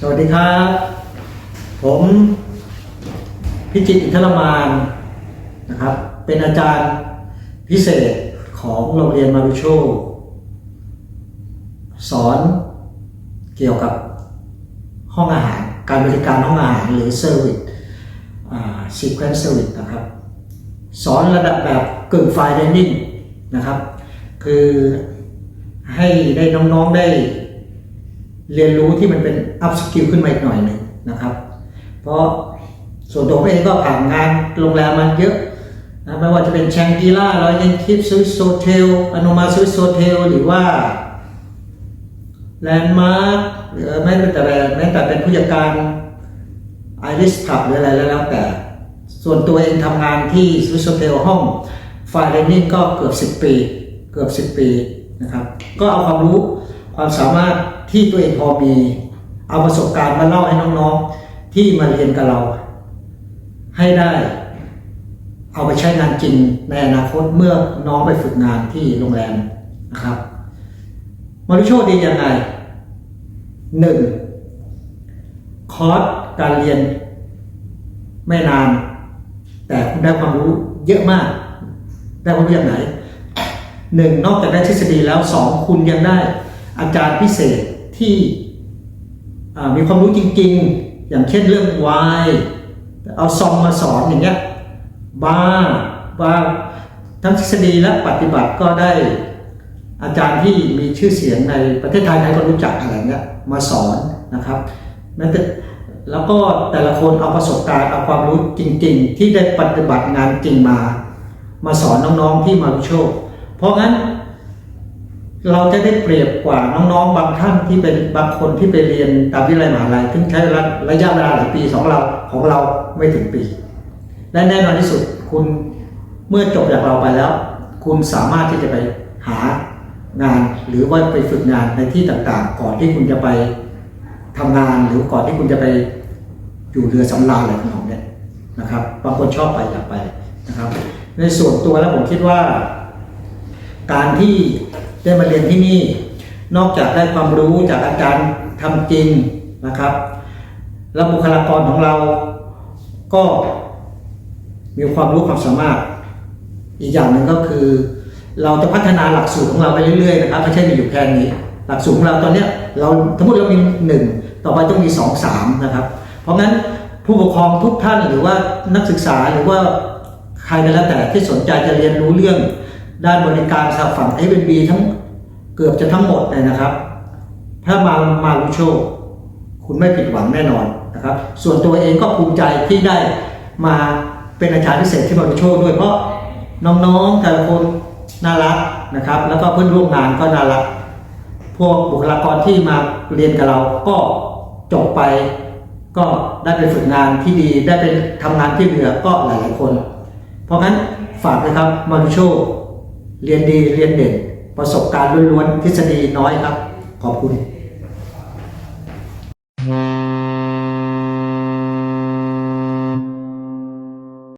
สวัสดีครับ ผมพิจิตรอินทรมานนะครับ เป็นอาจารย์พิเศษของโรงเรียนมารุโช สอนเกี่ยวกับห้องอาหาร การบริการห้องอาหารหรือเซอร์วิสซีเควนซ์เซอร์วิสนะครับ สอนระดับแบบกึ่งไฟเดนิ่งนะครับ คือให้ได้น้องๆได้ เรียนรู้ที่มันเป็นอัพสกิลขึ้นมาอีกหน่อยหนึ่งนะครับ เพราะส่วนตัวผมเองก็ผ่านงานโรงแรมมาเยอะนะไม่ว่าจะเป็นแชงกีล่ารอยยันทิปสวิสโซเทลอโนมาสวิสโซเทลหรือว่าแลนด์มาร์คหรือแม้แต่แม้แต่เป็นผู้จัดการไอริสขับหรืออะไรแล้วแต่ ส่วนตัวเองทำงานที่สวิสโซเทลห้องไฟเรนนิ่งก็เกือบ 10 ปี เกือบ 10 ปีนะครับ ก็เอาความรู้ความสามารถ ที่ตัวเองพอมี เอาประสบการณ์มาเล่าให้น้องๆ ที่มาเรียนกับเรา ให้ได้ เอาไปใช้งานจริงในอนาคตเมื่อน้องไปฝึกงานที่โรงแรมนะครับมาริโชดียังไงหนึ่งคอร์สการเรียนไม่นาน แต่คุณได้ความรู้เยอะมาก ได้ความรู้อย่างไหนหนึ่งนอกจากได้ทฤษฎีแล้วสองคุณยังได้อาจารย์พิเศษ ที่มีความรู้จริงๆ อย่างเช่นเรื่องวายเอาซองมาสอนอย่างเงี้ยบ้าบ้าทั้งทฤษฎีและปฏิบัติก็ได้อาจารย์ที่มีชื่อเสียงในประเทศไทยใครก็รู้จักอะไรเงี้ยมาสอนนะครับแต่แล้วก็แต่ละคนเอาประสบการณ์เอาความรู้จริง ๆ ที่ได้ปฏิบัติงานจริงมา มาสอนน้องๆที่มาโชคเพราะงั้น เราจะได้เปรียบกว่าน้องๆ บางท่านที่เป็นบางคนที่ไปเรียนตามวิทยาลัยมหาลัยซึ่งใช้ระยะเวลาหลายปีของเราของเราไม่ถึงปี และแน่นอนที่สุดคุณเมื่อจบจากเราไปแล้ว คุณสามารถที่จะไปหางานหรือว่าไปฝึกงานในที่ต่างๆ ก่อนที่คุณจะไปทำงานหรือก่อนที่คุณจะไปอยู่เรือสำราญอะไรของเนี้ยนะครับบางคนชอบไปอยากไปนะครับ ในส่วนตัวแล้วผมคิดว่า การที่ ได้มาเรียนที่นี่ นอกจากได้ความรู้จากอาจารย์ทำจริงนะครับ แล้วบุคลากรของเราก็มีความรู้ความสามารถ อีกอย่างหนึ่งก็คือ เราจะพัฒนาหลักสูตรของเราไปเรื่อยๆนะครับไม่ใช่มีอยู่แค่นี้ หลักสูตรของเราตอนนี้เราสมมติเรามีหนึ่งต่อไปต้องมีสองสามนะครับ เพราะงั้นผู้ปกครองทุกท่านหรือว่านักศึกษาหรือว่าใครก็แล้วแต่ที่สนใจจะเรียนรู้เรื่อง ด้านบริการสาฝั่ง f อ b ทั้งเกือบจะทั้งหมดเลยนะครับ ถ้ามามาลุโชคคุณไม่ผิดหวังแน่นอนนะครับ ส่วนตัวเองก็ภูมิใจที่ได้มาเป็นอาจารย์พิเศษที่มาลุโชด้วยเพราะน้องๆแต่ละคนน่ารักนะครับ แล้วก็เพื่อนร่วมงานก็น่ารัก พวกบุคลากรที่มาเรียนกับเราก็จบไปก็ได้ไปฝึกงานที่ดีได้ไปทำงานที่เหลือก็หลายๆคน เพราะงั้นฝากนะครับมารุโช เรียนดีเรียนเด่นประสบการณ์ล้วนๆทฤษฎีน้อยครับ ขอบคุณ